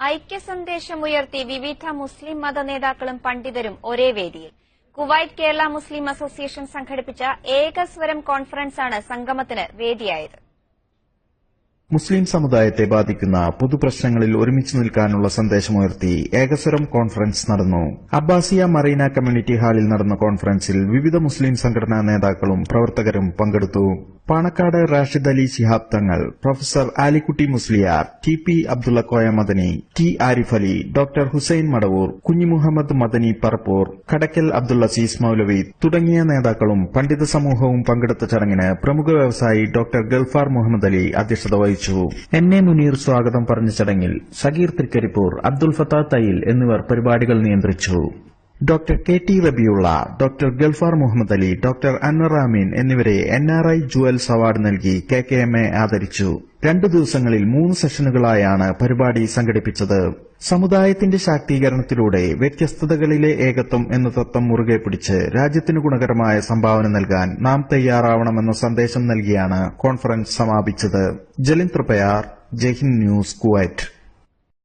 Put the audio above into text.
ഐക്യസന്ദേശമുയർത്തി വിവിധ മുസ്ലിം മത നേതാക്കളും പണ്ഡിതരും ഒരേ വേദിയിൽ. കുവൈറ്റ് കേരള മുസ്ലിം അസോസിയേഷൻ സംഘടിപ്പിച്ച ഏകസ്വരം കോൺഫറൻസാണ് സംഗമത്തിന് വേദിയായത്. മുസ്ലിം സമുദായത്തെ ബാധിക്കുന്ന പൊതുപ്രശ്നങ്ങളിൽ ഒരുമിച്ച് നിൽക്കാനുള്ള സന്ദേശമുയർത്തി ഏകസ്വരം കോൺഫറൻസ് നടന്നു. അബ്ബാസിയ മറീന കമ്മ്യൂണിറ്റി ഹാളിൽ നടന്ന കോൺഫറൻസിൽ വിവിധ മുസ്ലിം സംഘടനാ നേതാക്കളും പ്രവർത്തകരും പങ്കെടുത്തു. Panakkad Rashid Ali Shihab Thangal professor Alikutty Musliyar T P Abdulla Koya Madani T Arif Ali doctor Hussain Madavoor Kunhimuhammad Madani Parappur Kadakkal Abdulla സീസ് മൌലവി തുടങ്ങിയ നേതാക്കളും പണ്ഡിത സമൂഹവും പങ്കെടുത്ത ചടങ്ങിന് പ്രമുഖ വ്യവസായി ഡോക്ടർ ഗൾഫാർ മുഹമ്മദ് അലി അധ്യക്ഷത വഹിച്ചു. എൻ എ മുനീർ സ്വാഗതം പറഞ്ഞ ചടങ്ങിൽ സഗീർ തൃക്കരിപ്പൂർ അബ്ദുൾ ഫത്താ തയ്യിൽ എന്നിവർ പരിപാടികൾ നിയന്ത്രിച്ചു. Doctor K T Rabiulla doctor Gulfar Muhammad Ali doctor Ameen എന്നിവരെ N R I jewels award നൽകി കെ കെ എം എ ആദരിച്ചു. രണ്ടു ദിവസങ്ങളിൽ മൂന്ന് സെഷനുകളായാണ് പരിപാടി സംഘടിപ്പിച്ചത്. സമുദായത്തിന്റെ ശാക്തീകരണത്തിലൂടെ വ്യത്യസ്തതകളിലെ ഏകത്വം എന്ന തത്വം മുറുകെ പിടിച്ച് രാജ്യത്തിന് ഗുണകരമായ സംഭാവന നൽകാൻ നാം തയ്യാറാവണമെന്ന സന്ദേശം നൽകിയാണ് conference സമാപിച്ചത്. Jalin Triprayar Jaihind news Kuwait.